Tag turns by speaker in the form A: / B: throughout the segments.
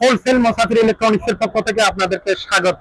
A: Wholesale মোসাফির electronics এর পক্ষ থেকে আপনাদেরকে স্বাগত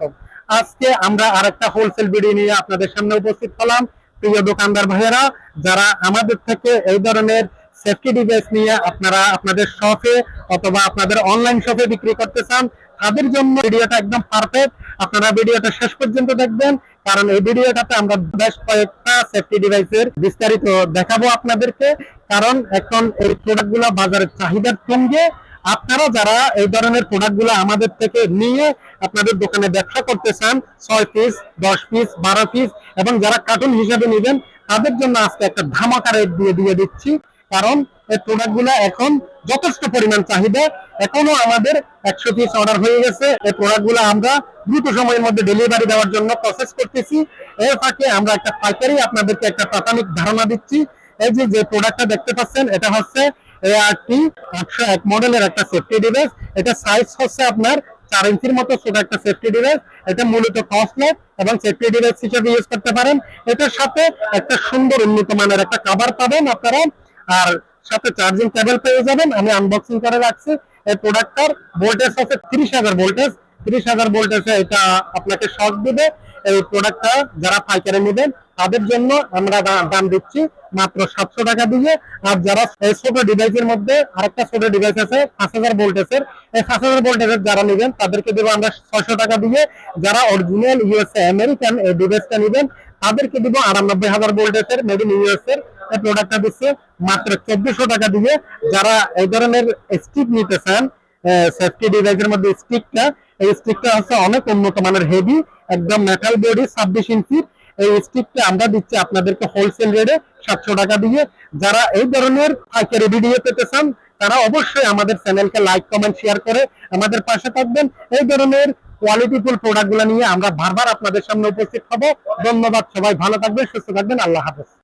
A: আজকে আমরা আরেকটা হোলসেল ভিডিও নিয়ে আপনাদের সামনে উপস্থিত হলাম। প্রিয় দোকানদার ভাইয়েরা, যারা আমাদের থেকে এই ধরনের সেফটি ডিভাইস নিয়ে আপনারা আপনাদের শপে অথবা আপনাদের অনলাইন শপে বিক্রি করতে চান, তাদের জন্য ভিডিওটা একদম পারফেক্ট আপনারা ভিডিওটা শেষ পর্যন্ত দেখবেন, কারণ এই ভিডিওটাতে আমরা বেশ কয়েকটা সেফটি ডিভাইসের বিস্তারিত দেখাবো আপনাদেরকে। কারণ এখন এই প্রোডাক্টগুলো বাজারের চাহিদার সঙ্গে আপনারা যারা এই ধরনের প্রোডাক্টগুলো আমাদের থেকে নিয়ে আপনাদের দোকানে ব্যবসা করতে চান, ছয় পিস দশ পিস বারো পিস এবং যারা কার্টুন হিসেবে নেবেন, তাদের জন্য আজকে একটা ধামাকা রেট দিয়ে দিয়ে দিচ্ছি। কারণ এই প্রোডাক্টগুলো এখন যথেষ্ট পরিমাণ চাহিদা। এখনও আমাদের একশো পিস অর্ডার হয়ে গেছে। এই প্রোডাক্টগুলো আমরা দ্রুত সময়ের মধ্যে ডেলিভারি দেওয়ার জন্য প্রসেস করতেছি। এর ফাঁকে আমরা একটা পাইকারি আপনাদেরকে একটা প্রাথমিক ধারণা দিচ্ছি। এই যে যে প্রোডাক্টটা দেখতে পাচ্ছেন, এটা হচ্ছে এআরটি একশো এক মডেলের একটা সেফটি ডিভাইস এটা সাইজ হচ্ছে আপনার চার ইঞ্চির মতো, ছোট একটা সেফটি ডিভাইস এটা মূলত কসলেট এবং সেফটি ডিভাইস হিসেবে ইউজ করতে পারেন। এটার সাথে একটা সুন্দর উন্নত মানের একটা কভার পাবেন আপনারা। আর সাথে চার্জিং কেবল পেয়ে যাবেন। আমি আনবক্সিং করে রাখছি। এই প্রোডাক্টটার ভোল্টেজ হচ্ছে তিরিশ হাজার ভোল্টেজ তিরিশ হাজার ভোল্টেজে এটা আপনাকে শক দিবে। এই প্রোডাক্টটা যারা পাইকারি নেবেন, তাদের জন্য আমরা দাম দিচ্ছি। মাত্র সাতশো টাকা দিয়ে আর যারা ছোট ডিভাইসের মধ্যে আরেকটা ছোট ডিভাইস আছে, পাঁচ হাজার ভোল্টেজের। এই পাঁচ হাজার ভোল্টেজের যারা নেবেন, তাদেরকে দেবো আমরা ছয়শো টাকা দিয়ে। যারা অরিজিনাল ইউএসএ আমেরিকান এই ডিভাইসটা নেবেন, তাদেরকে দিব আটানব্বই হাজার ভোল্টেজের মেড ইন ইউএস এর এই প্রোডাক্টটা দিচ্ছে, মাত্র চব্বিশশো টাকা দিয়ে। যারা এই ধরনের স্টিক নিতে চান সেফটি ডিভাইসের মধ্যে স্টিকটা এই স্টিকটা হচ্ছে অনেক উন্নত মানের হেভি একদম মেটাল বডি ছাব্বিশ ইঞ্চির। এই স্টিকটা আমরা দিচ্ছি আপনাদেরকে হোলসেল রেটে সাতশো টাকা দিয়ে যারা এই ধরনের পাইকারি ভিডিও পেতে চান, তারা অবশ্যই আমাদের চ্যানেলকে লাইক কমেন্ট শেয়ার করে আমাদের পাশে থাকবেন। এই ধরনের কোয়ালিটিফুল প্রোডাক্ট নিয়ে আমরা বারবার আপনাদের সামনে উপস্থিত হব। ধন্যবাদ সবাই, ভালো থাকবেন, সুস্থ থাকবেন, আল্লাহ হাফেজ।